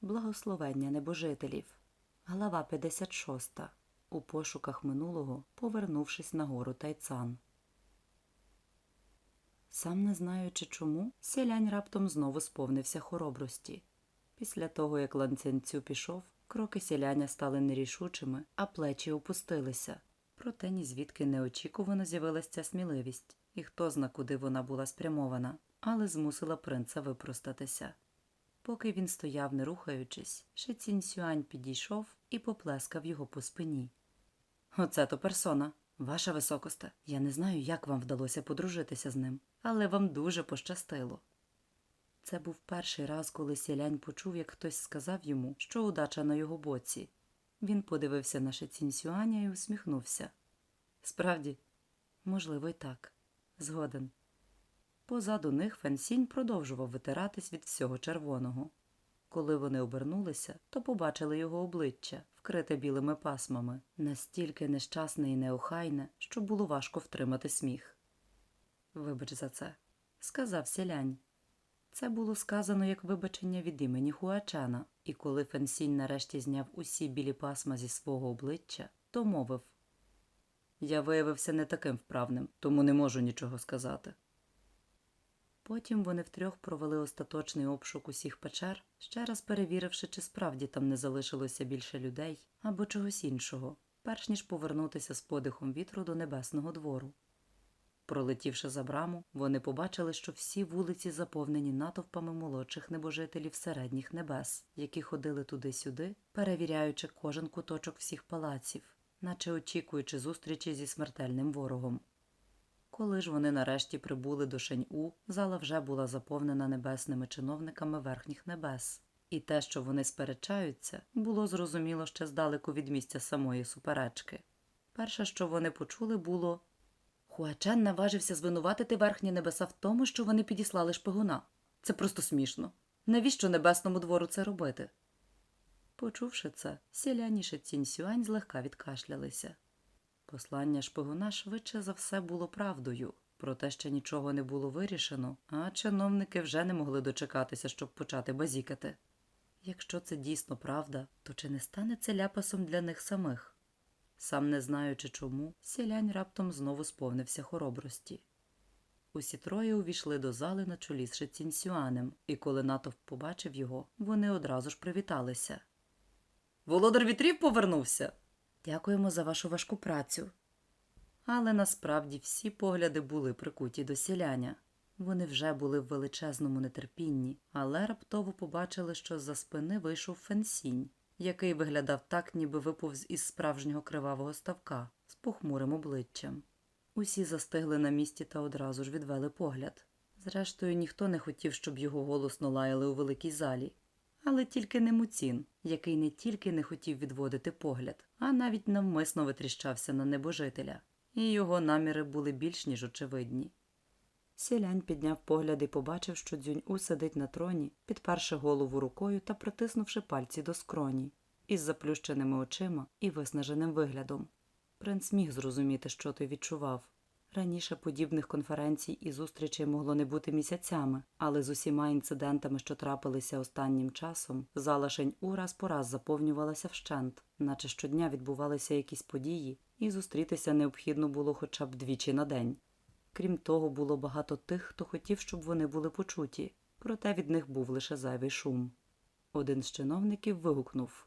Благословення небожителів. Глава 56. У пошуках минулого, повернувшись на гору Тайцан. Сам не знаючи чому, селянь раптом знову сповнився хоробрості. Після того, як ланцянцю пішов, кроки сіляня стали нерішучими, а плечі опустилися. Проте ні звідки неочікувано з'явилася ця сміливість, і хто зна, куди вона була спрямована, але змусила принца випростатися. Поки він стояв, не рухаючись, Шицінь Сюань підійшов і поплескав його по спині. Оце то персона, ваша високосте. Я не знаю, як вам вдалося подружитися з ним, але вам дуже пощастило. Це був перший раз, коли сілянь почув, як хтось сказав йому, що удача на його боці. Він подивився на Шицінь Сюаня і усміхнувся. Справді, можливо, й так. Згоден. Позаду них Фенсінь продовжував витиратись від всього червоного. Коли вони обернулися, то побачили його обличчя, вкрите білими пасмами, настільки нещасне і неохайне, що було важко втримати сміх. Вибач за це, сказав сілянь. Це було сказано як вибачення від імені Хуачана, і коли Фенсінь нарешті зняв усі білі пасма зі свого обличчя, то мовив Я виявився не таким вправним, тому не можу нічого сказати. Потім вони втрьох провели остаточний обшук усіх печер, ще раз перевіривши, чи справді там не залишилося більше людей або чогось іншого, перш ніж повернутися з подихом вітру до небесного двору. Пролетівши за браму, вони побачили, що всі вулиці заповнені натовпами молодших небожителів середніх небес, які ходили туди-сюди, перевіряючи кожен куточок всіх палаців, наче очікуючи зустрічі зі смертельним ворогом. Коли ж вони нарешті прибули до Шень-У, зала вже була заповнена небесними чиновниками верхніх небес. І те, що вони сперечаються, було зрозуміло ще здалеку від місця самої суперечки. Перше, що вони почули, було Хуачен наважився звинуватити верхні небеса в тому, що вони підіслали шпигуна. Це просто смішно. Навіщо небесному двору це робити? Почувши це, сіляні Цінь Сюань злегка відкашлялися. Послання шпигуна швидше за все було правдою, проте ще нічого не було вирішено, а чиновники вже не могли дочекатися, щоб почати базікати. Якщо це дійсно правда, то чи не стане це ляпасом для них самих? Сам не знаючи чому, сілянь раптом знову сповнився хоробрості. Усі троє увійшли до зали на чолі з Шицінсюанем, і коли натовп побачив його, вони одразу ж привіталися. Володар вітрів повернувся. Дякуємо за вашу важку працю. Але насправді всі погляди були прикуті до сіляня. Вони вже були в величезному нетерпінні, але раптово побачили, що з-за спини вийшов фенсінь, який виглядав так, ніби виповз із справжнього кривавого ставка з похмурим обличчям. Усі застигли на місці та одразу ж відвели погляд. Зрештою, ніхто не хотів, щоб його голосно лаяли у великій залі, але тільки не Муцін, який не тільки не хотів відводити погляд, а навіть навмисно витріщався на небожителя, і його наміри були більш ніж очевидні. Сілянь підняв погляд і побачив, що дзюнь-у сидить на троні, підперши голову рукою та притиснувши пальці до скроні, із заплющеними очима і виснаженим виглядом. Принц міг зрозуміти, що той відчував. Раніше подібних конференцій і зустрічей могло не бути місяцями, але з усіма інцидентами, що трапилися останнім часом, зала Шень-У раз по раз заповнювалася вщент, наче щодня відбувалися якісь події, і зустрітися необхідно було хоча б двічі на день. Крім того, було багато тих, хто хотів, щоб вони були почуті, проте від них був лише зайвий шум. Один з чиновників вигукнув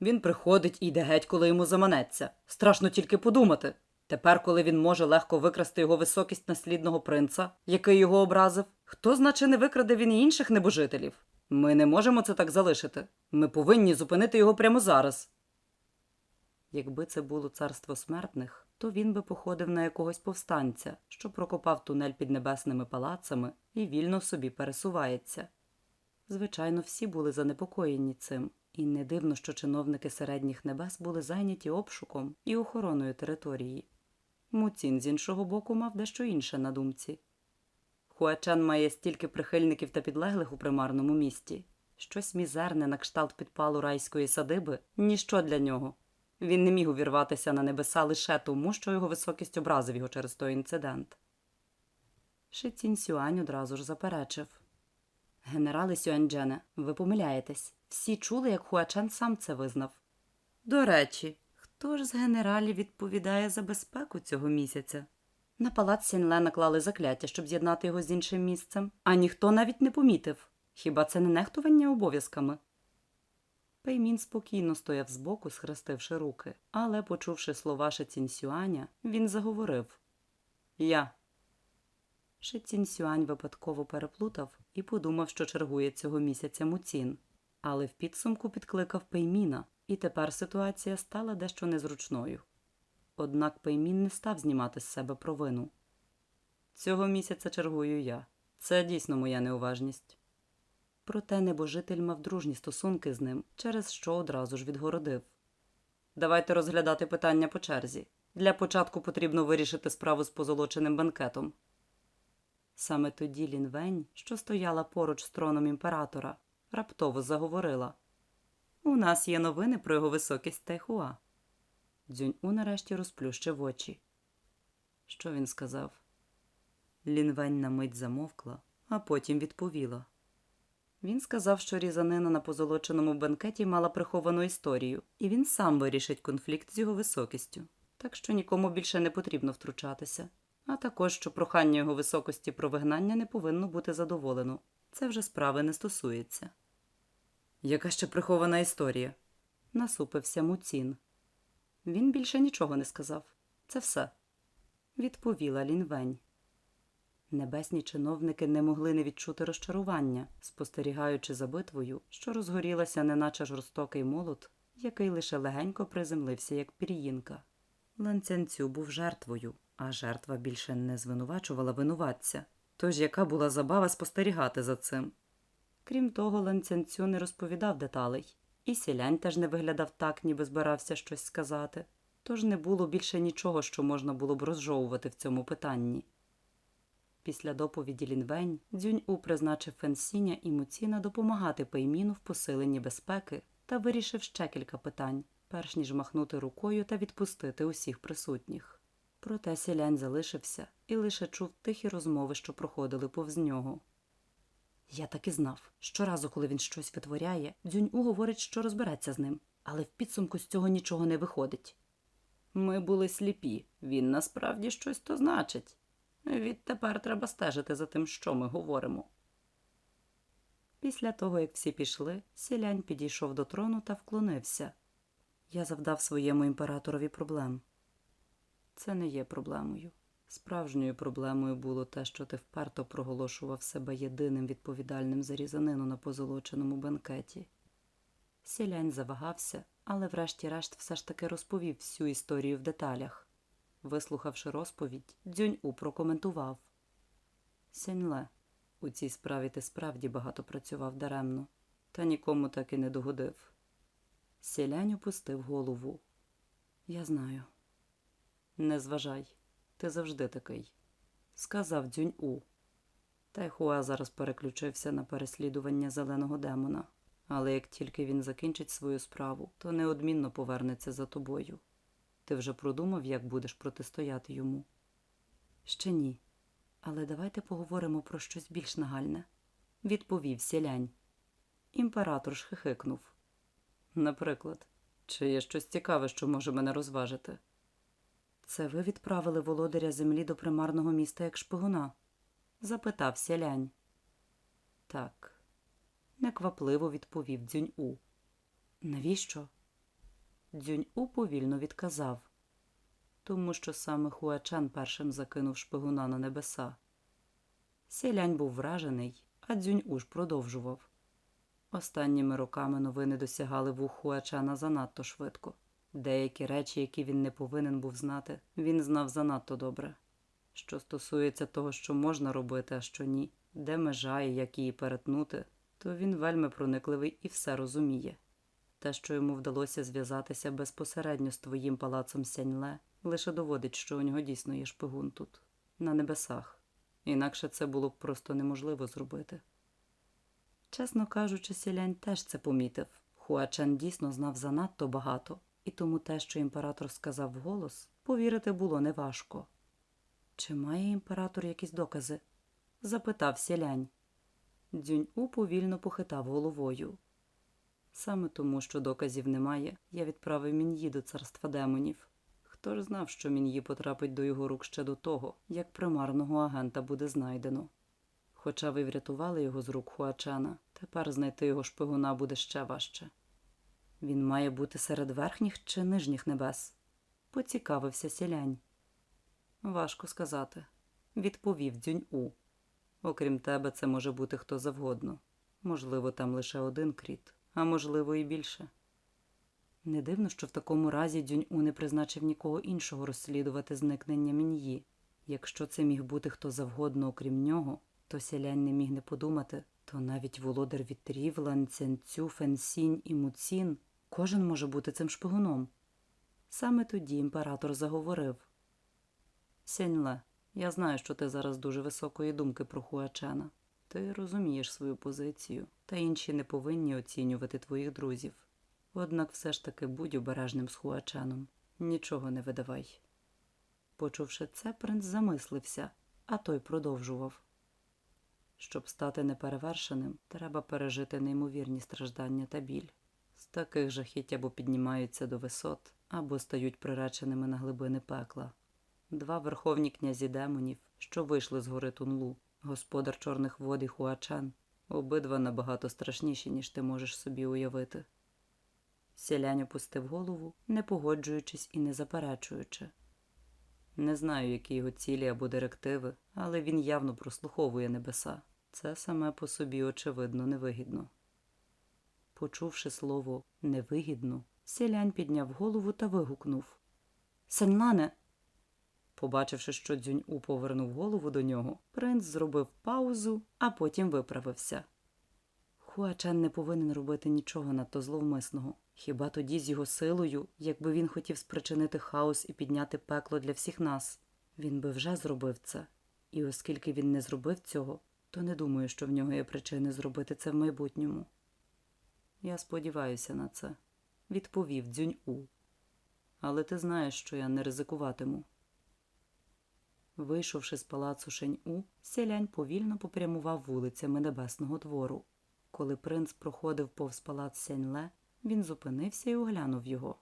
Він приходить і йде геть, коли йому заманеться. Страшно тільки подумати. Тепер, коли він може легко викрасти його високість наслідного принца, який його образив, хто, значить, не викраде він і інших небожителів? Ми не можемо це так залишити. Ми повинні зупинити його прямо зараз. Якби це було царство смертних, то він би походив на якогось повстанця, що прокопав тунель під небесними палацами і вільно собі пересувається. Звичайно, всі були занепокоєні цим, і не дивно, що чиновники середніх небес були зайняті обшуком і охороною території. Муцін з іншого боку мав дещо інше на думці. Хуачан має стільки прихильників та підлеглих у примарному місті. Щось мізерне на кшталт підпалу райської садиби ніщо для нього. Він не міг увірватися на небеса лише тому, що його високість образив його через той інцидент. Шицінь Сюань одразу ж заперечив. Генерали Сюаньджене, ви помиляєтесь. Всі чули, як Хуачен сам це визнав. До речі, хто ж з генералів відповідає за безпеку цього місяця? На палац Сінле наклали закляття, щоб з'єднати його з іншим місцем, а ніхто навіть не помітив. Хіба це не нехтування обов'язками? Пеймін спокійно стояв збоку, схрестивши руки, але, почувши слова Шецінсюаня, він заговорив Я. Шецінсюань випадково переплутав і подумав, що чергує цього місяця Муцін, але в підсумку підкликав Пейміна, і тепер ситуація стала дещо незручною. Однак Пеймін не став знімати з себе провину. Цього місяця чергую я. Це дійсно моя неуважність. Проте небожитель мав дружні стосунки з ним, через що одразу ж відгородив. Давайте розглядати питання по черзі. Для початку потрібно вирішити справу з позолоченим банкетом. Саме тоді Лінвень, що стояла поруч з троном імператора, раптово заговорила У нас є новини про його високість Тайхуа. Дзюнь-У нарешті розплющив очі. Що він сказав? Лінвень на мить замовкла, а потім відповіла. Він сказав, що різанина на позолоченому банкеті мала приховану історію, і він сам вирішить конфлікт з його високістю, так що нікому більше не потрібно втручатися. А також, що прохання його високості про вигнання не повинно бути задоволено. Це вже справи не стосується. Яка ще прихована історія? насупився Муцін. Він більше нічого не сказав. Це все, відповіла Лінвень. Небесні чиновники не могли не відчути розчарування, спостерігаючи за битвою, що розгорілася, неначе жорстокий молот, який лише легенько приземлився, як пір'їнка. Ланцянцю був жертвою, а жертва більше не звинувачувала винуватця. Тож яка була забава спостерігати за цим? Крім того, ланцянцю не розповідав деталей, і сілянь теж не виглядав так, ніби збирався щось сказати. Тож не було більше нічого, що можна було б розжовувати в цьому питанні. Після доповіді Лінвень Дзюнь-У призначив Фенсіня і Муціна допомагати Пейміну в посиленні безпеки та вирішив ще кілька питань, перш ніж махнути рукою та відпустити усіх присутніх. Проте сілянь залишився і лише чув тихі розмови, що проходили повз нього. Я так і знав. Щоразу, коли він щось витворяє, Дзюнь-У говорить, що розбереться з ним, але в підсумку з цього нічого не виходить. Ми були сліпі, він насправді щось то значить. Відтепер треба стежити за тим, що ми говоримо. Після того, як всі пішли, сілянь підійшов до трону та вклонився. Я завдав своєму імператорові проблем. Це не є проблемою. Справжньою проблемою було те, що ти вперто проголошував себе єдиним відповідальним за різанину на позолоченому банкеті. Сілянь завагався, але врешті-решт все ж таки розповів всю історію в деталях. Вислухавши розповідь, Дзюнь-У прокоментував. Сіньле, у цій справі ти справді багато працював даремно, та нікому так і не догодив. Сілянь опустив голову. Я знаю. Не зважай, ти завжди такий, сказав Дзюнь-У. Тайхуа зараз переключився на переслідування зеленого демона, але як тільки він закінчить свою справу, то неодмінно повернеться за тобою. Ти вже продумав, як будеш протистояти йому? Ще ні. Але давайте поговоримо про щось більш нагальне, відповів сілянь. Імператор ж хихикнув. Наприклад, чи є щось цікаве, що може мене розважити? Це ви відправили володаря землі до примарного міста як шпигуна? запитав сілянь. Так, неквапливо відповів Дзюнь-У. Навіщо? Дзюнь-У повільно відказав, тому що саме Хуачан першим закинув шпигуна на небеса. Сілянь був вражений, а Дзюнь-У ж продовжував. Останніми роками новини досягали вух Хуачана занадто швидко. Деякі речі, які він не повинен був знати, він знав занадто добре. Що стосується того, що можна робити, а що ні, де межа і як її перетнути, то він вельми проникливий і все розуміє. Те, що йому вдалося зв'язатися безпосередньо з твоїм палацом Сяньле, лише доводить, що у нього дійсно є шпигун тут, на небесах. Інакше це було б просто неможливо зробити. Чесно кажучи, сілянь теж це помітив. Хуачен дійсно знав занадто багато, і тому те, що імператор сказав вголос, повірити було неважко. Чи має імператор якісь докази? запитав сілянь. Дзюнь-У повільно похитав головою. Саме тому, що доказів немає, я відправив Мін'ї до царства демонів. Хто ж знав, що Мін'ї потрапить до його рук ще до того, як примарного агента буде знайдено. Хоча ви врятували його з рук Хуачена, тепер знайти його шпигуна буде ще важче. Він має бути серед верхніх чи нижніх небес? Поцікавився сілянь. Важко сказати, відповів Дзюнь-У. Окрім тебе, це може бути хто завгодно. Можливо, там лише один кріт, а можливо, і більше. Не дивно, що в такому разі Дзюнь-У не призначив нікого іншого розслідувати зникнення Мін'ї. Якщо це міг бути хто завгодно, окрім нього, то сілянь не міг не подумати, то навіть володар вітрів, Лан Цянцю, Фенсінь і Муцін кожен може бути цим шпигуном. Саме тоді імператор заговорив Сяньле, я знаю, що ти зараз дуже високої думки про Хуачена. Ти розумієш свою позицію, та інші не повинні оцінювати твоїх друзів. Однак все ж таки будь обережним з Хуаченом. Нічого не видавай. Почувши це, принц замислився, а той продовжував. Щоб стати неперевершеним, треба пережити неймовірні страждання та біль. З таких жахіть або піднімаються до висот, або стають приреченими на глибини пекла. Два верховні князі демонів, що вийшли з гори Тунлу, господар чорних вод і Хуачен, обидва набагато страшніші, ніж ти можеш собі уявити. Сілянь опустив голову, не погоджуючись і не заперечуючи. Не знаю, які його цілі або директиви, але він явно прослуховує небеса. Це саме по собі, очевидно, невигідно. Почувши слово невигідно, сілянь підняв голову та вигукнув Сенлане. Побачивши, що дзюнь-у повернув голову до нього, принц зробив паузу, а потім виправився. Хуачен не повинен робити нічого надто зловмисного. Хіба тоді з його силою, якби він хотів спричинити хаос і підняти пекло для всіх нас, він би вже зробив це. І оскільки він не зробив цього, то не думаю, що в нього є причини зробити це в майбутньому. Я сподіваюся на це, відповів дзюнь-у. Але ти знаєш, що я не ризикуватиму. Вийшовши з палацу Шень-У, сілянь повільно попрямував вулицями Небесного двору. Коли принц проходив повз палац Сяньле, він зупинився і оглянув його.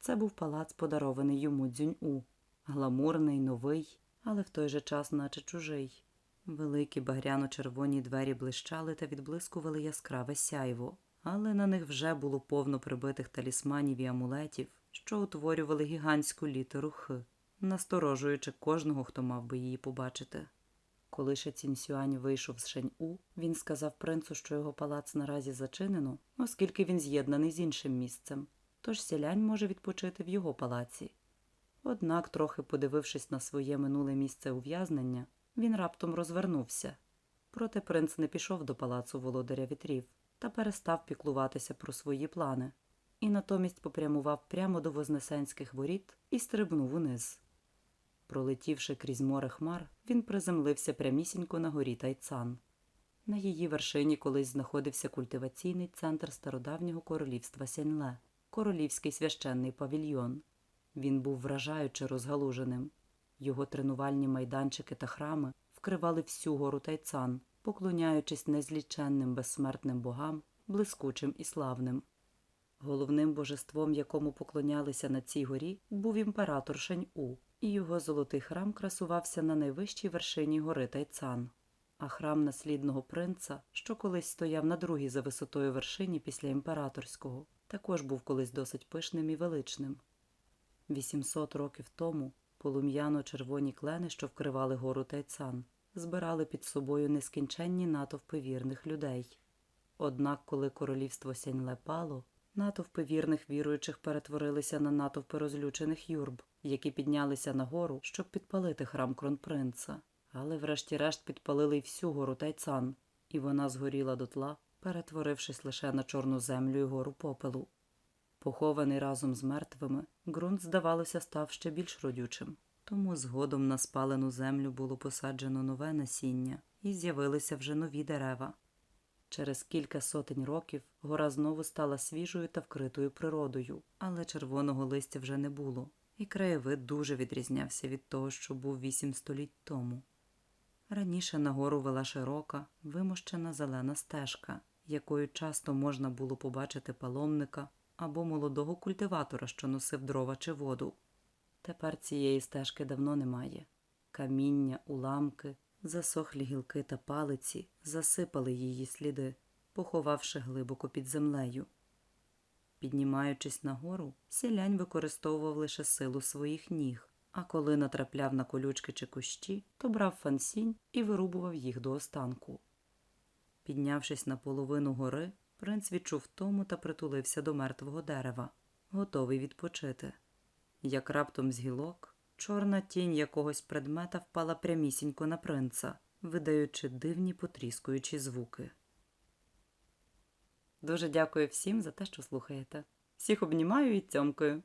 Це був палац, подарований йому дзюнь-у, гламурний, новий, але в той же час, наче чужий. Великі багряно-червоні двері блищали та відблискували яскраве сяйво, але на них вже було повно прибитих талісманів і амулетів, що утворювали гігантську літеру Х, насторожуючи кожного, хто мав би її побачити. Коли ще Цінсюань вийшов з Шень-У, він сказав принцу, що його палац наразі зачинено, оскільки він з'єднаний з іншим місцем, тож сілянь може відпочити в його палаці. Однак, трохи подивившись на своє минуле місце ув'язнення, він раптом розвернувся. Проте принц не пішов до палацу володаря вітрів та перестав піклуватися про свої плани, і натомість попрямував прямо до Вознесенських воріт і стрибнув униз. Пролетівши крізь море хмар, він приземлився прямісінько на горі Тайцан. На її вершині колись знаходився культиваційний центр стародавнього королівства Сяньле, королівський священний павільйон. Він був вражаюче розгалуженим. Його тренувальні майданчики та храми вкривали всю гору Тайцан, поклоняючись незліченним безсмертним богам, блискучим і славним. Головним божеством, якому поклонялися на цій горі, був імператор Шень-У, і його золотий храм красувався на найвищій вершині гори Тайцан. А храм наслідного принца, що колись стояв на другій за висотою вершині після імператорського, також був колись досить пишним і величним. 800 років тому полум'яно-червоні клени, що вкривали гору Тайцан, збирали під собою нескінченні натовпи вірних людей. Однак, коли королівство Сяньле пало, натовпи вірних віруючих перетворилися на натовпи розлючених юрб, які піднялися на гору, щоб підпалити храм кронпринца. Але врешті-решт підпалили й всю гору Тайцан, і вона згоріла дотла, перетворившись лише на чорну землю і гору попелу. Похований разом з мертвими, ґрунт, здавалося, став ще більш родючим. Тому згодом на спалену землю було посаджено нове насіння, і з'явилися вже нові дерева. Через кілька сотень років гора знову стала свіжою та вкритою природою, але червоного листя вже не було, і краєвид дуже відрізнявся від того, що був вісім століть тому. Раніше нагору вела широка, вимощена зелена стежка, якою часто можна було побачити паломника або молодого культиватора, що носив дрова чи воду. Тепер цієї стежки давно немає. Каміння, уламки, засохлі гілки та палиці засипали її сліди, поховавши глибоко під землею. Піднімаючись нагору, сілянь використовував лише силу своїх ніг, а коли натрапляв на колючки чи кущі, то брав фансінь і вирубував їх до останку. Піднявшись на половину гори, принц відчув втому та притулився до мертвого дерева, готовий відпочити. Як раптом з гілок, чорна тінь якогось предмета впала прямісінько на принца, видаючи дивні потріскуючі звуки. Дуже дякую всім за те, що слухаєте. Всіх обнімаю і цьомкаю.